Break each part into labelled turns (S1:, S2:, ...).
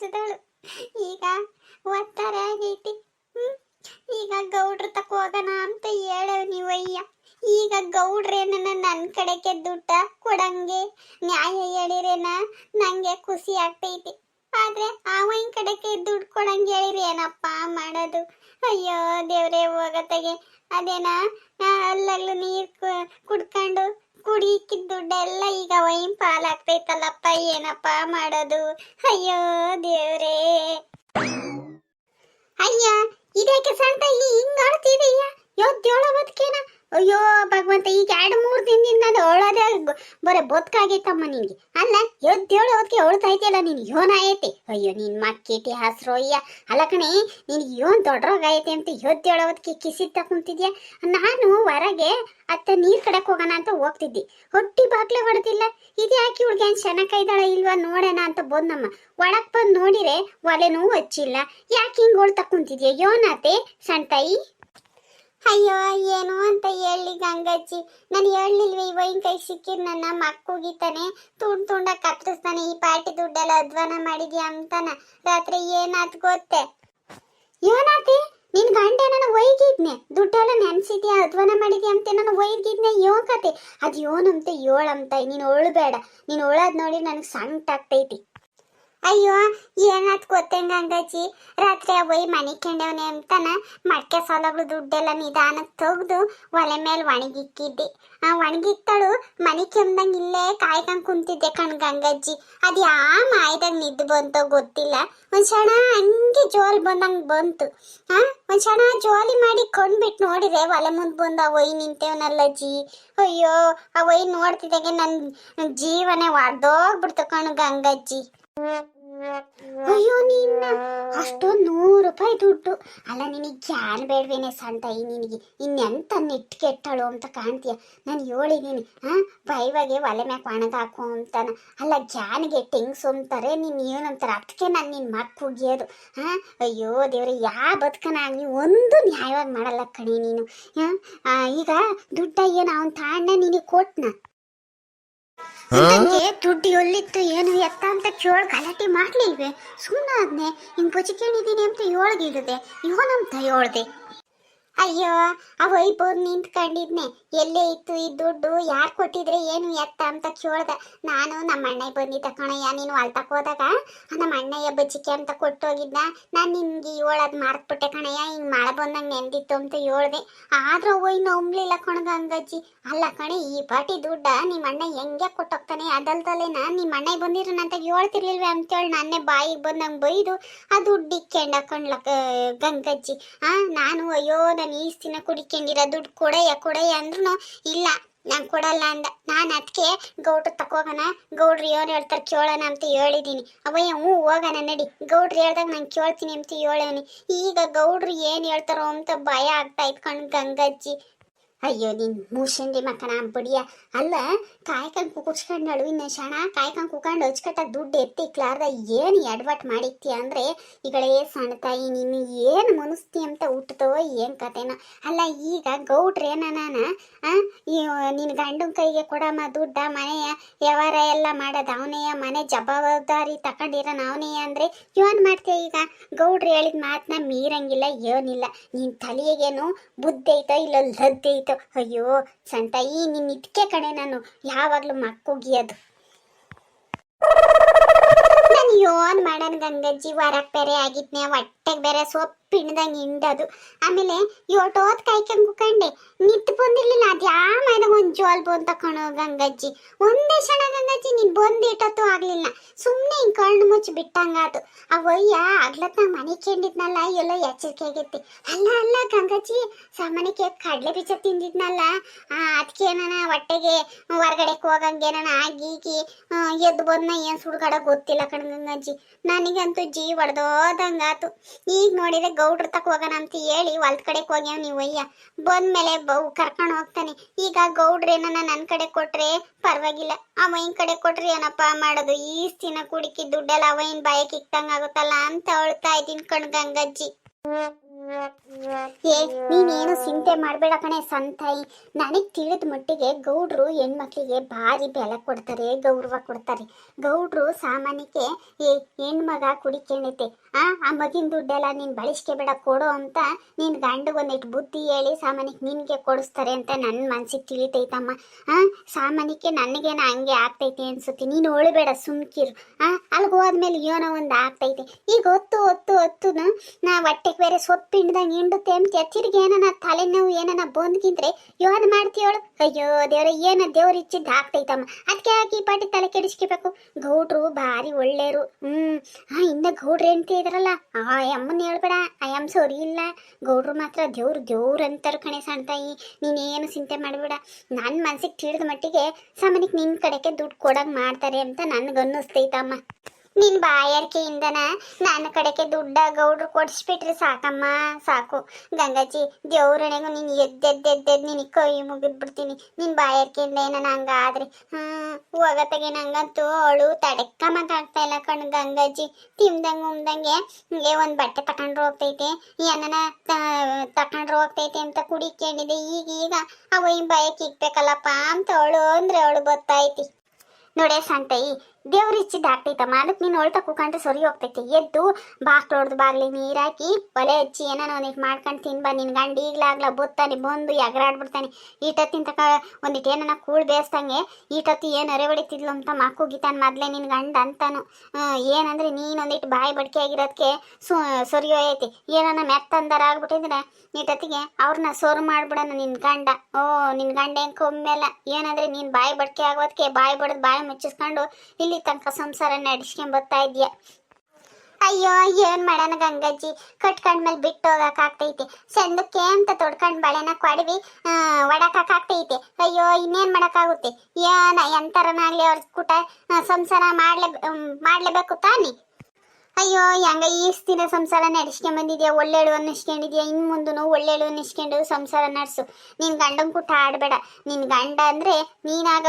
S1: ಕಷ್ಟದಳು ಈಗ ಒತ್ತಾರೆ ಆಗೈತಿ. ಈಗ ಗೌಡ್ರ ತಕ್ಕ ಹೋಗೋಣ ಅಂತ ಹೇಳವ್ ನೀವಯ್ಯ. ಈಗ ಗೌಡ್ರೇನ ನನ್ನ ಕಡೆಗೆ ದುಡ್ಡ ಕೊಡಂಗೆ ನ್ಯಾಯ ಹೇಳಿರೇನ? ನಂಗೆ ಖುಷಿ ಆಗ್ತೈತಿ. ಆದ್ರೆ ಅವನ ಕಡೆಗೆ ದುಡ್ಡು ಕೊಡಂಗೆ ಹೇಳಿರಿ ಏನಪ್ಪ ಮಾಡೋದು? ಅಯ್ಯೋ ದೇವ್ರೇ ಹೋಗತ್ತಗೆ ಅದೇನಾ? ಅಲ್ಲಲ್ಲೂ ನೀರು ಕುಡ್ಕೊಂಡು ಕುಡಿಕಿದ ದುಡ್ಡೆಲ್ಲ ಈಗ ವೈನ್ ಪಾಲಾಗ್ತೈತಲ್ಲಪ್ಪ, ಏನಪ್ಪ ಮಾಡೋದು? ಅಯ್ಯೋ ದೇವ್ರೇ. ಅಯ್ಯ ಇದಕ್ಕೆ ಸಂತ ಹಿಂಗ್ ಆಡ್ತಿದೀಯ? ಯೋದ್ಯೋಳ ಬದುಕೇನ? ಅಯ್ಯೋ, ಭಗವಂತ, ಈಗ ಎರಡು ಮೂರು ದಿನದಿಂದ ಅದು ಬರೀ ಬದುಕಾಗೈತಮ್ಮ ನಿನ್ಗೆ ಅಲ್ಲ ಎದ್ದೇಳು ಹೊತ್ತಿಗೆ ಅವಳ್ತಾ ಇದೆಯಲ್ಲ ನೀನು. ಯೋನ ಐತೆ. ಅಯ್ಯೋ, ನಿನ್ ಮಕ್ಕೀಟಿ ಹಸ್ರು ಅಯ್ಯ. ಅಲ್ಲ ಕಣೆ, ನಿನ್ಗೆ ಯೋನ್ ದೊಡ್ಡರೋಗ ಐತೆ ಅಂತ ಎದ್ದೇಳು ಹೊತ್ತಿಗೆ ಕಿಸಿ ಕುಂತಿದ್ಯಾ? ನಾನು ಹೊರಗೆ ಅತ್ತ ನೀರ್ ಕಡೆಕ್ ಹೋಗೋಣ ಅಂತ ಹೋಗ್ತಿದ್ದಿ. ಹೊಟ್ಟಿ ಬಾಗ್ಲೆ ಹೊಡೆದಿಲ್ಲ. ಇದು ಯಾಕೆ ಹುಡ್ಗಿ ಏನ್ ಚೆನ್ನಾಗ್ ಇಲ್ವಾ ನೋಡೋಣ ಅಂತ ಬಂದಮ್ಮ. ಒಳಗ್ ಬಂದ್ ನೋಡಿರೆ ಒಲೆನೂ ಹಚ್ಚಿಲ್ಲ. ಯಾಕೆ ಹಿಂಗ್ ಹೊಳ್ತಾ ಕುಂತಿದ್ಯಾ ಯೋನಾತೆ ಸಣ್ತಾಯಿ ಅಯ್ಯೋ, ಏನು ಅಂತ ಹೇಳಿ ಗಂಗಜ್ಜಿ. ನಾನು ಹೇಳಿಲ್ವೇ ಇವನ್ ಕೈ ಸಿಕ್ಕಿ ನನ್ನ ಮಕ್ಕುಗಿತಾನೆ. ತುಂಡ್ ತುಂಡ ಕತ್ತರಿಸ್ತಾನೆ, ಈ ಪಾರ್ಟಿ ದುಡ್ಡೆಲ್ಲ ಅಧ್ವಾನ ಮಾಡಿದ್ಯಾ ಅಂತಾನ. ರಾತ್ರಿ ಏನಾತ್ ಗೊತ್ತೆ? ಏನಾತಿ? ನಿನ್ ಗಂಡ ನಾನು ಒಯ್ಗಿದ್ನೆ. ದುಡ್ಡೆಲ್ಲ ನೆನ್ಸಿದ್ಯಾ, ಅಧ್ವಾನ ಮಾಡಿದ್ಯಾ ಅಂತ ನಾನು ಒಯ್ಗಿದ್ನೆ? ಯೋಕತೆ ಅದ್ ಯೋನಂತ ಯೋಳಂತ ನೀನು ಒಳ್ಬೇಡ. ನೀನು ಒಳದ್ ನೋಡಿ ನನಗೆ ಸಂಕಟ ಆಗ್ತೈತಿ ಅಯ್ಯೋ ಏನಾದ್ ಗೊತ್ತೇಂಗ ಗಂಗಾಜಿ? ರಾತ್ರಿ ಒಯ್ ಮನೆ ಕೆಂಡವನೆ ಅಂತಾನ, ಮಡ್ಕೆ ಸಾಲಗಳು ದುಡ್ಡೆಲ್ಲ ನಿಧಾನಕ್ಕೆ ತೆಗ್ದು ಒಲೆ ಮೇಲೆ ಒಣಗಿಕ್ಕಿದ್ದೆ. ಆ ಒಣಗಿತ್ತಳು, ಮನೆ ಕೆಮ್ದಂಗ್ ಇಲ್ಲೇ ಕಾಯ್ಕಂಡ್ ಕುಂತಿದ್ದೆ ಕಣ್ ಗಂಗಜ್ಜಿ ಅದ್ ಯಾ ಮಾಯ್ದಾಗ ನಿದ್ದು ಬಂತೋ ಗೊತ್ತಿಲ್ಲ. ಒಂದ್ ಕ್ಷಣ ಹಂಗೆ ಜೋಲ್ ಬಂದಂಗ್ ಬಂತು. ಹಾ ಒಂದ್ ಜೋಲಿ ಮಾಡಿ ಕೊಂಡ್ಬಿಟ್ಟು ನೋಡಿದೆ, ಒಲೆ ಮುಂದ್ ಬಂದು ನಿಂತೇವನಲ್ಲ ನಿಂತೇವನಲ್ಲಜ್ಜಿ ಅಯ್ಯೋ ಅವಯ್ ನೋಡ್ತಿದ್ದಾಗೆ ನನ್ ಜೀವನೇ ಒಡ್ದೋಗ್ಬಿಡ್ತು ಕಣ್ ಗಂಗಜ್ಜಿ ಅಯ್ಯೋ, ನಿನ್ನ ಅಷ್ಟೊಂದು ನೂರು ರೂಪಾಯಿ ದುಡ್ಡು. ಅಲ್ಲ, ನಿನಗೆ ಜ್ಞಾನ ಬೇಡವೇನೆ ಈ ನಿನಗೆ? ಇನ್ನೆಂತ ನೆಟ್ ಕೆಟ್ಟಳು ಅಂತ ಕಾಣ್ತೀಯ? ನಾನು ಹೇಳಿದ್ದೀನಿ ಹಾ ಬೈವಾಗೆ ಒಲೆ ಮ್ಯಾಕ್ ಒಣಗ ಹಾಕು ಅಂತಾನ. ಅಲ್ಲ ಜ್ಞಾನಿಗೆ ಟೆಂಗ್ಸು ಅಂತಾರೆ ನೀನು ಏನಂತಾರೆ? ಅದಕ್ಕೆ ನಾನು ನಿನ್ನ ಮಕ್ಕ ಹೋಗಿಯೋದು ಹಾ ಅಯ್ಯೋ, ದೇವ್ರೆ, ಯಾ ಬದುಕನಾಗ್ಲಿ, ಒಂದು ನ್ಯಾಯವಾಗಿ ಮಾಡಲ್ಲ ಕಣೆ ನೀನು. ಹಾ ಈಗ ದುಡ್ಡ ಏನು ಅವನು ತಾಂಡ ನಿನಗೆ ಕೊಟ್ನ. ದುಡ್ಡು ಎಲ್ಲಿತ್ತು ಏನು ಎತ್ತ ಅಂತ ಕೇಳ್ ಗಲಾಟೆ ಮಾಡ್ಲಿಲ್ವೇ ಸುಮ್ಮನೆ ಆದ್ನೆ ಹಿಂಗ್ ಕೇಳಿದೀನಿ ಅಂತ ಏಳ್ಗಿಳಿದೆ ಇವನಂತ ಹೇಳ್ದೆ ಅಯ್ಯೋ, ಆ ವೈಭವ್ ನಿಂತ್ಕೊಂಡಿದ್ನೆ. ಎಲ್ಲೇ ಇತ್ತು ಈ ದುಡ್ಡು? ಯಾರು ಕೊಟ್ಟಿದ್ರೆ ಏನು ಎತ್ತ ಅಂತ ಕೇಳ್ದೆ. ನಾನು ನಮ್ಮ ಅಣ್ಣ ಬಂದಿದ್ದ ಕಣಯ್ಯ, ನೀನು ಅಳ್ತಕ್ಕೆ ಹೋದಾಗ? ನಮ್ಮ ಅಣ್ಣಯ್ಯ ಬಜ್ಜಿಕೆ ಅಂತ ಕೊಟ್ಟೋಗಿದ್ದ. ನಾನು ನಿನ್ಗೆ ಏಳದ್ ಮಾರ್ಕ್ಬಿಟ್ಟೆ ಕಣಯ್ಯ, ಹಿಂಗೆ ಮಳೆ ಬಂದಂಗೆ ನೆಂದಿತ್ತು ಅಂತ ಹೇಳ್ದೆ. ಆದ್ರೂ ಹೋಯ್ ನಂಬ್ಲಿಲ್ಲ ಕಣಗ ಹಂಗಜ್ಜಿ ಅಲ್ಲ ಕಣೆ, ಈ ಪಾಟಿ ದುಡ್ಡ ನಿಮ್ಮ ಅಣ್ಣ ಹೆಂಗೆ ಕೊಟ್ಟೋಗ್ತಾನೆ? ಅದಲ್ದಲೇನ ನಿಮ್ಮ ಅಣ್ಣ ಅಂತ ಹೇಳ್ತಿರ್ಲಿಲ್ವೇ ಅಂತೇಳಿ ನನ್ನೇ ಬಾಯಿಗೆ ಬಂದಂಗೆ ಬೈದು, ಆ ದುಡ್ಡು ಇಕ್ಕೊಂಡ ಕಣ್ಲಕ್ಕ, ಗಂಗಜ್ಜಿ. ಆ, ನಾನು ಅಯ್ಯೋ ನಾನು ದಿನ ಕುಡಿಕೊಂಡಿರ ದುಡ್ಡು ಕೊಡಯ್ಯ ಕೊಡಯ್ಯ ಅಂದ್ರೂ ಇಲ್ಲ, ನಾನು ಕೊಡಲ್ಲ ಅಂದ. ನಾನು ಅದಕ್ಕೆ ಗೌಡ್ರು ತಕೋಗಣ ಗೌಡ್ರು ಏನು ಹೇಳ್ತಾರೆ ಕೇಳೋಣ ಅಂತ ಹೇಳಿದ್ದೀನಿ ಅವಯ್ಯ, ಹ್ಞೂ, ಹೋಗೋಣ ನಡಿ. ಗೌಡ್ರು ಹೇಳ್ದಾಗ ನಾನು ಕೇಳ್ತೀನಿ ಅಂತ ಹೇಳೇನಿ. ಈಗ ಗೌಡ್ರು ಏನು ಹೇಳ್ತಾರೋ ಅಂತ ಭಯ ಆಗ್ತಾ ಇತ್ತು ಕಣ್ ಗಂಗಜ್ಜಿ ಅಯ್ಯೋ, ನೀನ್ ಮೂಷಂಡಿ ಮಕ್ಕನ ಬಡಿಯ ಅಲ್ಲ ಕಾಯ್ಕಂಡ್ ಕುಕುಡ್ಸ್ಕೊಂಡಳು ಇನ್ನು ಶಣ ಕಾಯ್ಕಂಡ್ ಕುಕೊಂಡು ಹಚ್ಕಟ್ಟಾಗ ದುಡ್ಡು ಎತ್ತಿಕ್ಲಾರ್ದ ಏನು ಎಡವಟ್ ಮಾಡಿತ್ತಿ ಅಂದ್ರೆ ಈಗಳೇ ಸಣ್ಣ ತಾಯಿ ನೀನು ಏನು ಮನಸ್ತಿ ಅಂತ ಹುಟ್ಟತೋ ಏನ್ ಕತೆನ. ಅಲ್ಲ, ಈಗ ಗೌಡ್ರೆ ನಾನ ನಿನ್ನ ಗಂಡನ ಕೈಗೆ ಕೊಡಮ್ಮ ದುಡ್ಡ, ಮನೆಯ ವ್ಯವಹಾರ ಎಲ್ಲ ಮಾಡೋದು, ಅವನೇಯ ಮನೆ ಜವಾಬ್ದಾರಿ ತಕೊಂಡಿರ ಅವನೇ ಅಂದ್ರೆ ಇವನ್ ಮಾಡ್ತೀಯ ಈಗ? ಗೌಡ್ರು ಹೇಳಿದ ಮಾತನ್ನ ಮೀರಂಗಿಲ್ಲ, ಏನಿಲ್ಲ. ನಿನ್ ತಲೆಗೇನು ಬುದ್ಧಿ ಐತೋ ಇಲ್ಲ ಲದ್ದೆ ಅಯ್ಯೋ ಸಂತಾಯಿ ನಿನ್ನ ಇದಕ್ಕೆ ಕಣೆ ನಾನು. ಯಾವಾಗ್ಲೂ ಮಕ್ಕುಗಿಯೋದು ನಾನು ಯೋನ್ ಮಾಡನ್ ಗಂಗಜ್ಜಿ, ವಾರಕ್ ಬೇರೆ ಆಗಿದ್ನೆ ಹೊಟ್ಟೆಗೆ ಬೇರೆ ಸೊಪ್ಪಿಣ್ದಂಗೆ ಹಿಂಡದು. ಆಮೇಲೆ ಯೋಟೋತ್ ಕಾಯ್ಕೊಂಡ್ ಕುಕಂಡೆ ನಿತ್ತು ಬಂದಿರ್ಲಿಲ್ಲ. ಅದ್ ಯಾವ ಒಂದು ಜೋಲ್ ಬೋನ್ ತಕೊಂಡು ಗಂಗಜ್ಜಿ. ಒಂದೇ ಕ್ಷಣ ಗಂಗಜ್ಜಿ ನೀನು ಬಂದಿಟ್ಟತ್ತು ಆಗಲಿಲ್ಲ. ಸುಮ್ನೆ ಹಿಂಗ್ ಕಣ್ಣು ಮುಚ್ಚಿ ಬಿಟ್ಟಂಗಾತು ಅವಯ್ಯ ಆಗ್ಲತ್ ನಾ ಮನೆ ಕೇಂದಿದ್ನಲ್ಲ ಎಲ್ಲೋ ಎಚ್ಚರಿಕೆ ಆಗೈತಿ. ಅಲ್ಲ ಅಲ್ಲ ಗಂಗಜ್ಜಿ, ಸಾಮಾನ್ಯಕ್ಕೆ ಕಡಲೆ ಬೀಜ ತಿಂದಿದ್ನಲ್ಲ ಅದಕ್ಕೆ ನಾನು ಹೊಟ್ಟೆಗೆ ಹೊರಗಡೆ ಹೋಗಂಗೆ ನಾನು ಆಗೀಗಿ ಎದ್ದು ಬಂದ ಏನ್ ಸುಡ್ಗಾಡ ಗೊತ್ತಿಲ್ಲ ಕಣ್ ಗಂಗಜ್ಜಿ. ನನಗಂತೂ ಜೀ ಹೊಡೆದೋದಂಗಾತು ಈಗ ನೋಡಿದ್ರೆ ಗೌಡ್ರ ತಕ ಹೋಗೋಣ ಅಂತ ಹೇಳಿ ಹೊಲ್ದ ಕಡೆ ಹೋಗ್ಯಾವ ನೀವು ಅಯ್ಯ. ಬಂದ್ಮೇಲೆ ಬೌ ಕರ್ಕೊಂಡು ಹೋಗ್ತಾನೆ. ಈಗ ಗೌಡ್ರೇನ ನನ್ನ ಕಡೆ ಕೊಟ್ರೆ ಪರವಾಗಿಲ್ಲ. ಅವನ್ ಕಡೆ ಕೊಟ್ರೆ ಏನಪ್ಪ ಮಾಡೋದು? ಈಸ್ತಿನ ಕುಡಿಕಿ ದುಡ್ಡೆಲ್ಲ ಅವನ್ ಬಾಯಕ್ಕೆ ಇಕ್ಕಂಗ್ ಆಗುತ್ತಲ್ಲ ಅಂತ ಅಳ್ತಾ ಇದ್ದೀನಿ ಕಣ್ ಗಂಗಜ್ಜಿ. ಏ, ನೀನೇನು ಚಿಂತೆ ಮಾಡಬೇಡ ಕಣೆ ಸಂತಾಯಿ ನನಗೆ ತಿಳಿದ ಮಟ್ಟಿಗೆ ಗೌಡ್ರು ಹೆಣ್ಮಕ್ಳಿಗೆ ಭಾರಿ ಬೆಲೆ ಕೊಡ್ತಾರೆ, ಗೌರವ ಕೊಡ್ತಾರೆ. ಗೌಡ್ರು ಸಾಮಾನ್ಯಕ್ಕೆ, ಏ, ಹೆಣ್ಮಗ ಕುಡಿಕೊಂಡೈತೆ ಆ ಆ ಮಗಿನ ದುಡ್ಡೆಲ್ಲ ನೀನು ಬಳಸ್ಕೋಬೇಡ ಕೊಡು ಅಂತ ನಿನ್ ಗಂಡಗೊಂದಿಟ್ಟು ಬುದ್ಧಿ ಹೇಳಿ ಸಾಮಾನ್ಯಕ್ಕೆ ನಿನಗೆ ಕೊಡಿಸ್ತಾರೆ ಅಂತ ನನ್ನ ಮನ್ಸಿಗೆ ತಿಳಿತೈತಮ್ಮ. ಆ, ಸಾಮಾನ್ಯಕ್ಕೆ ನನಗೇನ ಹಂಗೆ ಆಗ್ತೈತೆ ಅನ್ಸುತ್ತೆ. ನೀನು ಒಳಬೇಡ ಸುಮ್ಕಿರು. ಆ ಅಲ್ಲಿಗೆ ಹೋದ್ಮೇಲೆ ಏನೋ ಒಂದು ಆಗ್ತೈತೆ. ಈಗ ಹೊತ್ತು ಹೊತ್ತು ಹೊತ್ತು ನಾ ಹೊಟ್ಟೆಗೆ ಬೇರೆ ಸೊಪ್ಪಿಂಡ್ದಂಗೆ ಹಿಂಡುತ್ತೆ ಅಂತ ತಿರ್ಗಿ ಏನನ ತಲೆನೋವು ಏನನ ಬಂದ್ಗಿಂದ್ರೆ ಯೋನ್ ಮಾಡ್ತೀವಳು ಅಯ್ಯೋ ದೇವ್ರ, ಏನ ದೇವ್ರ ಇಚ್ಚಿದ್ದು ಹಾಕ್ತೈತಮ್ಮ ಅದಕ್ಕೆ ಹಾಕಿ ಪಾಟಿ ತಲೆ ಕೆಡಿಸ್ಕೋಬೇಕು. ಗೌಡ್ರು ಭಾರಿ ಒಳ್ಳೇರು ಹ್ಮ್. ಹಾ ಇನ್ನ ಗೌಡ್ರ ಹೆಂಡತಿ ಇದ್ರಲ್ಲ. ಆ, ಅಮ್ಮನ ಹೇಳ್ಬೇಡ. ಆ ಅಮ್ಮ ಸೋರಿ ಇಲ್ಲ. ಗೌಡ್ರು ಮಾತ್ರ ದೇವ್ರು ದೇವ್ರ ಅಂತಾರ ಕಣೆ ಸಣ್ತಾಯಿ ನೀನೇನು ಚಿಂತೆ ಮಾಡಬೇಡ. ನನ್ನ ಮನ್ಸಿಗೆ ತಿಳಿದ ಮಟ್ಟಿಗೆ ಸಾಮಾನ್ಯಕ್ಕೆ ನಿನ್ನ ಕಡೆಗೆ ದುಡ್ಡು ಕೊಡಂಗ್ ಮಾಡ್ತಾರೆ ಅಂತ ನನ್ಗ ಅನ್ನಿಸ್ತೈತಮ್ಮ ನಿನ್ ಬಾಯಾರಿಕೆಯಿಂದನ ನನ್ನ ಕಡೆಗೆ ದುಡ್ಡ ಗೌಡ್ರು ಕೊಡಿಸ್ಬಿಟ್ರೆ ಸಾಕಮ್ಮ, ಸಾಕು. ಗಂಗಾಜಿ ದೇವ್ರಣೆಗೂ ನೀನು ಎದ್ದೆದ್ದೆದ್ದೆದ್ದು ನಿನಗೆ ಕೈ ಮುಗಿದ್ಬಿಡ್ತೀನಿ. ನಿನ್ ಬಾಯಾರಿಕೆಯಿಂದ ಏನನ ಹಂಗಾದ್ರೆ? ಹ್ಮ್, ಹೋಗತ್ತಾಗೆ ನಂಗಂತೂ ಅವಳು ತಡಕ ಮಾತಾಡ್ತಾ ಇಲ್ಲ ಕಣ್ ಗಂಗಾಜಿ. ತಿಮ್ದಂಗೆ ಉಮ್ದಂಗೆ ಹಿಂಗೆ ಒಂದು ಬಟ್ಟೆ ತಕೊಂಡ್ರು ಹೋಗ್ತೈತೆ. ಏನನ ತಕೊಂಡ್ರು ಹೋಗ್ತೈತೆ ಅಂತ ಕುಡಿ ಕೇಳಿದೆ ಈಗ ಈಗ ಅವ ಈ ಬಾಯಕ್ಕೆ ಇಕ್ಬೇಕಲ್ಲಪ್ಪ ಅಂತ ಅವಳು ಅಂದ್ರೆ ಅವಳು ಗೊತ್ತಾಯ್ತಿ. ನೋಡೇ ಸಂತೈ ದೇವ್ರ ಇಚ್ಚಿದ್ದು ಆಗ್ತೈತಮ್ಮ ಅದಕ್ಕೆ ನೀನು ಹೊಳ್ತ ಕೂಕೊಂಡ್ರೆ ಸರಿ ಹೋಗ್ತೈತಿ. ಎದ್ದು ಬಾಕ್ಲು ಹೊಡ್ದು ಬಾಗ್ಲಿ ನೀರು ಹಾಕಿ, ಒಲೆ ಹಚ್ಚಿ ಏನೋ ಒಂದಿಟ್ಟು ಮಾಡ್ಕೊಂಡು ತಿನ್ಬ ನಿನ್ನ ಗಂಡ ಈಗ್ಲಾಗ್ಲ ಬುತ್ತಾನೆ, ಬಂದು ಎಗರಾಡ್ಬಿಡ್ತಾನೆ. ಈಟತ್ತಿನ ತಕ ಒಂದಿಟ್ಟು ಏನನ ಕೂಳ್ ಬೇಯಿಸ್ದಂಗೆ ಈಟತ್ತಿ ಏನು ಅರೆ ಹೊಡಿತಿದ್ಲು ಅಂತ ಮಕ್ಕುಗಿತಾನೆ ಮೊದಲೇ ನಿನ್ನ ಗಂಡ ಅಂತಾನು. ಏನಂದ್ರೆ ನೀನೊಂದಿಟ್ಟು ಬಾಯಿ ಬಡ್ಕೆ ಆಗಿರೋದಕ್ಕೆ ಸು, ಸರಿ ಹೋಯ್ತಿ ಏನಾನ ಮೆತ್ತಂದರ ಆಗ್ಬಿಟ್ಟಿದ್ರೆ ಈಟತ್ತಿಗೆ ಅವ್ರನ್ನ ಸೊರು ಮಾಡ್ಬಿಡೋಣ ನಿನ್ನ ಗಂಡ. ಓ ನಿನ್ನ ಗಂಡ ಹೆಂಗೆ ಕೊಮ್ಮೆಲ್ಲ ಏನಂದ್ರೆ ನೀನು ಬಾಯಿ ಬಡ್ಕೆ ಆಗೋದಕ್ಕೆ ಬಾಯಿ ಬಡ್ದು ಬಾಯಿ ಮುಚ್ಚಿಸ್ಕೊಂಡು ತನಕ ಸಂಸಾರ ನಡೆಸ್ಕೊಂಡ್ ಬರ್ತಾ ಇದೆಯಾ? ಅಯ್ಯೋ, ಏನ್ ಮಾಡೋಣ ಗಂಗಜ್ಜಿ? ಕಟ್ಕೊಂಡ್ಮೇಲೆ ಬಿಟ್ಟು ಹೋಗಕ್ ಆಗ್ತೈತಿ. ಸಂದಕ್ಕೆ ಅಂತ ತೊಡ್ಕೊಂಡ್ ಬಳೆನ ಕೊಡವಿ ಒಡಕಕ್ ಆಗ್ತೈತೆ. ಅಯ್ಯೋ, ಇನ್ನೇನ್ ಮಾಡಕ್ಕಾಗುತ್ತೆ? ಏನ, ಎಂತರನಾಗ್ಲಿ ಅವ್ರ ಕೂಟ ಸಂಸಾರ ಮಾಡ್ಲೇ ಮಾಡ್ಲೇಬೇಕು ತಾನೇ? ಅಯ್ಯೋ, ಹೆಂಗ ಈಸ್ ದಿನ ಸಂಸಾರ ನಡೆಸ್ಕೊಂಡ್ ಬಂದಿದ್ಯಾ? ಒಳ್ಳೆಳು ಅನ್ನಿಸ್ಕೊಂಡಿದ್ಯಾ ಇನ್ ಮುಂದೂ ಒಳ್ಳೆಳು ಅನ್ನಿಸ್ಕೊಂಡು ಸಂಸಾರ ನಡೆಸು. ನಿನ್ ಗಂಡನ್ ಕುಟ್ಟ ಆಡ್ಬೇಡ. ನಿನ್ ಗಂಡ ಅಂದ್ರೆ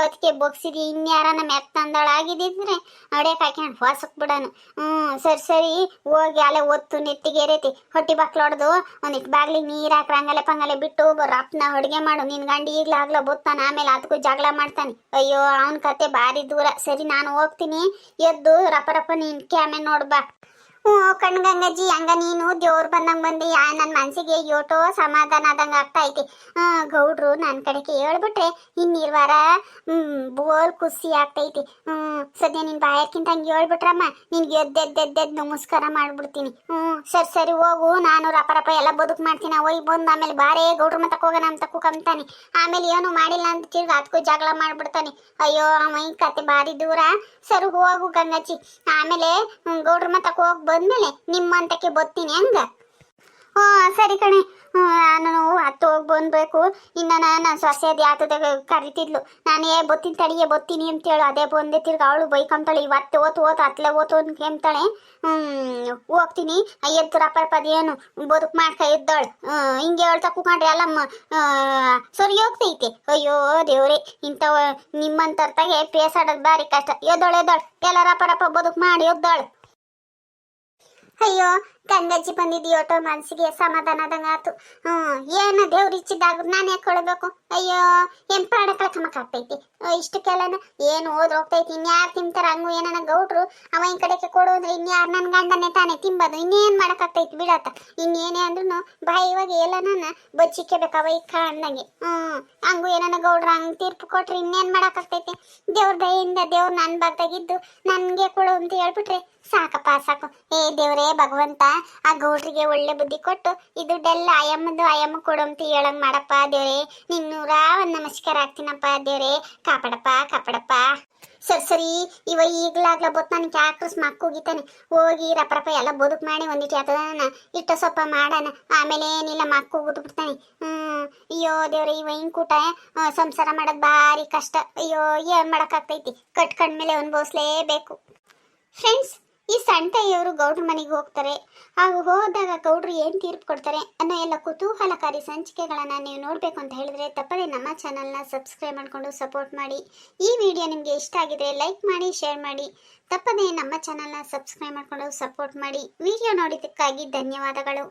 S1: ಅದಕ್ಕೆ ಬೊಗ್ಸಿದಿ ಇನ್ಯಾರನ ಮೆತ್ತಂದಳಾಗಿದ್ದಿದ್ರೆ ಅವಡೇ ಕಾಯ್ಕೊಂಡ್ ಹೊಸಕ್ ಬಿಡನು. ಹ್ಮ್, ಸರಿ ಸರಿ. ಹೋಗಿ ಅಲ್ಲೇ ಒತ್ತು ನೆತ್ತಿಗೆರೈತಿ ಹೊಟ್ಟಿ ಬಾಕ್ಲೊಡ್ದು ಒಂದಿಟ್ಟು ಬಾಗ್ಲಿಗೆ ನೀರ್ ಹಾಕ್ರ ರಂಗಲೆ ಪಂಗಲೆ ಬಿಟ್ಟು ರಪ್ನ ಅಡುಗೆ ಮಾಡು. ನಿನ್ ಗಂಡ ಈಗ್ಲೇ ಆಗ್ಲ ಬೊತ್ತಾನ. ಆಮೇಲೆ ಅದಕ್ಕೂ ಜಗಳ ಮಾಡ್ತಾನೆ. ಅಯ್ಯೋ, ಅವನ ಕತೆ ಭಾರಿ ದೂರ. ಸರಿ, ನಾನು ಹೋಗ್ತೀನಿ. ಎದ್ದು ರಪ ರಪ ನೀನ್ ಕ್ಯಾಮೆ ನೋಡ್ಬಾ ಹ್ಞೂ ಕಣ್ಗಂಗಜ್ಜಿ ಹಂಗ ನೀನು ದೇವ್ರು ಬಂದಂಗ ಬಂದು ಯಾ ನನ್ನ ಮನಸ್ಸಿಗೆ ಯೋಟೋ ಸಮಾಧಾನ ಆದಂಗ ಆಗ್ತಾ ಐತಿ. ಗೌಡ್ರು ನನ್ನ ಕಡೆಗೆ ಹೇಳ್ಬಿಟ್ರೆ ಇನ್ನಿರ್ವಾರ ಹ್ಮ್, ಬೋಲ್ ಖುಷಿ ಆಗ್ತೈತಿ. ಹ್ಮ್ ಸದ್ಯ ನಿನ್ ಬಾಯಕ್ಕಿಂತ ಹಂಗೆ ಹೇಳ್ಬಿಟ್ರಮ್ಮ ನಿನ್ಗೆ ಎದ್ದೆದ್ದೆದ್ದೆದ್ದು ನಮಸ್ಕಾರ ಮಾಡ್ಬಿಡ್ತೀನಿ. ಹ್ಮ್ ಸರಿ ಸರಿ, ಹೋಗು, ನಾನು ರಪ ಎಲ್ಲ ಬದುಕು ಮಾಡ್ತೀನಿ. ಓಯ್ ಬಂದ್, ಆಮೇಲೆ ಬಾರೇ, ಗೌಡ್ರ ಮತಕ್ಕೆ ಹೋಗೋಣ ಅಂತ ಕಮ್ತಾನೆ ಆಮೇಲೆ ಏನು ಮಾಡಿಲ್ಲ ಅಂತ ತಿರ್ಗಿ ಅದಕ್ಕೂ ಜಗಳ ಮಾಡ್ಬಿಡ್ತಾನೆ. ಅಯ್ಯೋ ಅವ ಕತೆ ಬಾರಿ ದೂರ. ಸರಿ, ಹೋಗು ಗಂಗಜ್ಜಿ ಆಮೇಲೆ ಗೌಡ್ರ ಮತಕ್ಕೆ ಹೋಗಿ ಬಂದ್ಮೇಲೆ ನಿಮ್ಮಂತಕ್ಕೆ ಬರ್ತೀನಿ, ಹಂಗ? ಹ್ಞೂ, ಸರಿ ಕಣೆ. ನಾನು ಹತ್ತು ಹೋಗಿ ಬಂದಬೇಕು. ಇನ್ನು ನಾನು ಸೊಸೆದು ಯಾತದ ಕರಿತಿದ್ಲು. ನಾನು ಏ ಬತ್ತೀನಿ ತಡಿಯೇ ಬತ್ತೀನಿ ಅಂತೇಳು ಅದೇ ಬಂದೆ ತಿರ್ಗಿ ಅವಳು ಬೈಕೊಂತಾಳೆ. ಇವತ್ತು ಓತು ಓತು ಅತ್ಲೆ ಓತು ಹ್ಞೂ, ಹೋಗ್ತೀನಿ. ಐದು ರಪ್ಪ ಏನು? ಬದುಕು ಮಾಡ್ಕ ಎದ್ದಾಳು. ಹಿಂಗೆ ಹೇಳ್ತಾ ಕೂಕೊಂಡ್ರೆ ಅಲ್ಲಮ್ಮ ಸರಿ ಹೋಗ್ತೈತೆ. ಅಯ್ಯೋ, ದೇವ್ರೆ, ಇಂಥವ ನಿಮ್ಮಂತರ್ತಾಗೆ ಪೇಸಾಡೋದು ಭಾರಿ ಕಷ್ಟ. ಎದ್ದಾಳು ಎದ್ದಾಳು. ಎಲ್ಲ ರಪ್ಪ ರಪ್ಪ ಬದುಕು ಮಾಡಿ ಎದ್ದಾಳು. ಅಯ್ಯೋ ಗಂಗಜ್ಜಿ ಬಂದಿದ್ದು ಒಟ್ಟು ಮನ್ಸಿಗೆ ಸಮಾಧಾನ ಆದಂಗ ಆತು. ಹ್ಮ್, ಏನ ದೇವ್ರ ಇಚ್ಚಿದಾಗ ನಾನು ಯಾಕೆ ಕೊಡಬೇಕು ಅಯ್ಯೋ, ಏನ್ ಪ್ರಾಣ ಕಮಕ್ ಆಗ್ತೈತಿ? ಇಷ್ಟಕ್ಕೆಲ್ಲನ ಏನು ಓದ್ ಹೋಗ್ತೈತಿ? ಇನ್ಯಾರು ತಿಂತಾರ? ಹಂಗು ಏನನ ಗೌಡ್ರು ಅವ ಈ ಕಡೆಗೆ ಕೊಡು ಅಂದ್ರೆ ಇನ್ಯಾರು ನನ್ನ ಗಂಡನೇ ತಾನೇ ತಿಂಬದು ಇನ್ನೇನ್ ಮಾಡಕ್ ಆಗ್ತೈತಿ ಬಿಡತ್ತ ಇನ್ನೇನೇ ಅಂದ್ರೂ ಬಾಯಿ ಇವಾಗ ಎಲ್ಲ ನನ್ನ ಅವ ಈ ಕಾಣ್ದಂಗೆ. ಹ್ಮ್, ಹಂಗು ಏನನ ಗೌಡ್ರ ಹಂಗ್ ತೀರ್ಪು ಕೊಟ್ರಿ ಇನ್ನೇನ್ ಮಾಡಕ್ ಆಗ್ತೈತಿ? ದೇವ್ರ ದಯಿಂದ ದೇವ್ರ ನನ್ ಬಾಗ್ದಾಗಿದ್ದು ನನ್ಗೆ ಕೊಡು ಅಂತ ಹೇಳ್ಬಿಟ್ರೆ ಸಾಕಪ್ಪ, ಸಾಕು. ಏ ದೇವ್ರೇ ಭಗವಂತ ಆ ಗೌಡ್ರಿಗೆ ಒಳ್ಳೆ ಬುದ್ಧಿ ಕೊಟ್ಟು ಈ ದುಡ್ಡೆಲ್ಲ ಆಯಮ್ಮದು ಆಯಮ್ಮ ಕೊಡು ಅಂತ ಹೇಳಂಗ್ ಮಾಡಪ್ಪ, ದೇವ್ರೇ. ನಿನ್ನೂರ ಒಂದ್ ನಮಸ್ಕಾರ ಹಾಕ್ತೀನಪ್ಪ ದೇವರೇ. ಕಾಪಾಡಪ್ಪ ಕಾಪಾಡಪ್ಪ. ಸರಿ ಸರಿ. ಇವ ಈಗ್ಲಾಗ್ಲ ಬೋತ್ ನನಗೆ ಯಾಕ್ರಸ್ ಮಕ್ಕೋಗಿತಾನೆ ಹೋಗಿ ರಪ ರಪ ಎಲ್ಲ ಬದುಕು ಮಾಡಿ ಒಂದಿಟ್ಟು ಯಾತದಾನ ಇಟ್ಟ ಸೊಪ್ಪ ಮಾಡಣ. ಆಮೇಲೆ ಏನಿಲ್ಲ ಮಕ್ಕು ಬಿಡ್ತಾನೆ ಹ್ಮ್, ಅಯ್ಯೋ ದೇವ್ರೆ, ಇವ ಹಿಂಗ್ ಕೂಟ ಸಂಸಾರ ಮಾಡೋದ್ ಭಾರಿ ಕಷ್ಟ. ಅಯ್ಯೋ, ಏನ್ ಮಾಡಕ್ಕಾಗ್ತೈತಿ? ಕಟ್ಕೊಂಡ್ಮೇಲೆ ಅನುಭವಿಸ್ಲೇಬೇಕು ಫ್ರೆಂಡ್ಸ್ ಈ ಸಣ್ಣ ತಾಯಿಯವರು ಗೌಡ್ರ ಮನೆಗೆ ಹೋಗ್ತಾರೆ. ಹಾಗೂ ಹೋದಾಗ ಗೌಡ್ರು ಏನು ತೀರ್ಪು ಕೊಡ್ತಾರೆ ಅನ್ನೋ ಎಲ್ಲ ಕುತೂಹಲಕಾರಿ ಸಂಚಿಕೆಗಳನ್ನು ನೀವು ನೋಡಬೇಕು ಅಂತ ಹೇಳಿದ್ರೆ ತಪ್ಪದೇ ನಮ್ಮ ಚಾನಲ್ನ ಸಬ್ಸ್ಕ್ರೈಬ್ ಮಾಡಿಕೊಂಡು ಸಪೋರ್ಟ್ ಮಾಡಿ. ಈ ವಿಡಿಯೋ ನಿಮಗೆ ಇಷ್ಟ ಆಗಿದ್ರೆ ಲೈಕ್ ಮಾಡಿ ಶೇರ್ ಮಾಡಿ. ತಪ್ಪದೇ ನಮ್ಮ ಚಾನಲ್ನ ಸಬ್ಸ್ಕ್ರೈಬ್ ಮಾಡಿಕೊಂಡು ಸಪೋರ್ಟ್ ಮಾಡಿ. ವಿಡಿಯೋ ನೋಡಿದ್ದಕ್ಕಾಗಿ ಧನ್ಯವಾದಗಳು.